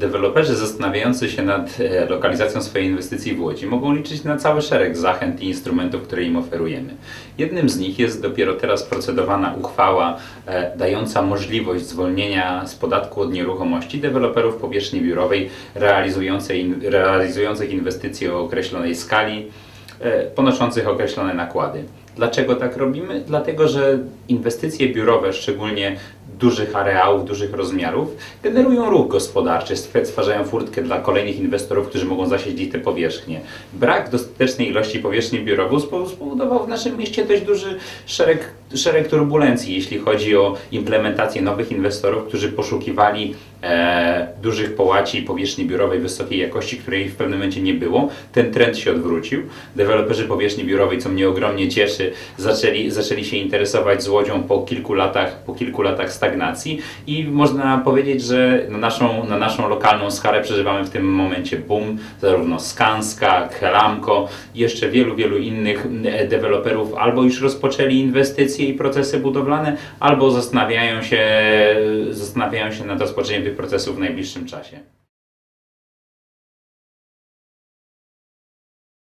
Deweloperzy zastanawiający się nad e, lokalizacją swojej inwestycji w Łodzi mogą liczyć na cały szereg zachęt i instrumentów, które im oferujemy. Jednym z nich jest dopiero teraz procedowana uchwała e, dająca możliwość zwolnienia z podatku od nieruchomości deweloperów powierzchni biurowej realizujących inwestycje o określonej skali e, ponoszących określone nakłady. Dlaczego tak robimy? Dlatego, że inwestycje biurowe, szczególnie dużych areałów, dużych rozmiarów, generują ruch gospodarczy, stw- stwarzają furtkę dla kolejnych inwestorów, którzy mogą zasiedlić te powierzchnie. Brak dostatecznej ilości powierzchni biurowych spow- spowodował w naszym mieście dość duży szereg, szereg turbulencji, jeśli chodzi o implementację nowych inwestorów, którzy poszukiwali e, dużych połaci powierzchni biurowej wysokiej jakości, której w pewnym momencie nie było. Ten trend się odwrócił. Deweloperzy powierzchni biurowej, co mnie ogromnie cieszy, zaczęli, zaczęli się interesować z Łodzią po kilku latach, po kilku latach stagnacji i można powiedzieć, że na naszą, na naszą lokalną skalę przeżywamy w tym momencie boom, zarówno Skanska, Kelamko i jeszcze wielu, wielu innych e, deweloperów albo już rozpoczęli inwestycje i procesy budowlane, albo zastanawiają się, zastanawiają się nad rozpoczęciem tych procesów w najbliższym czasie.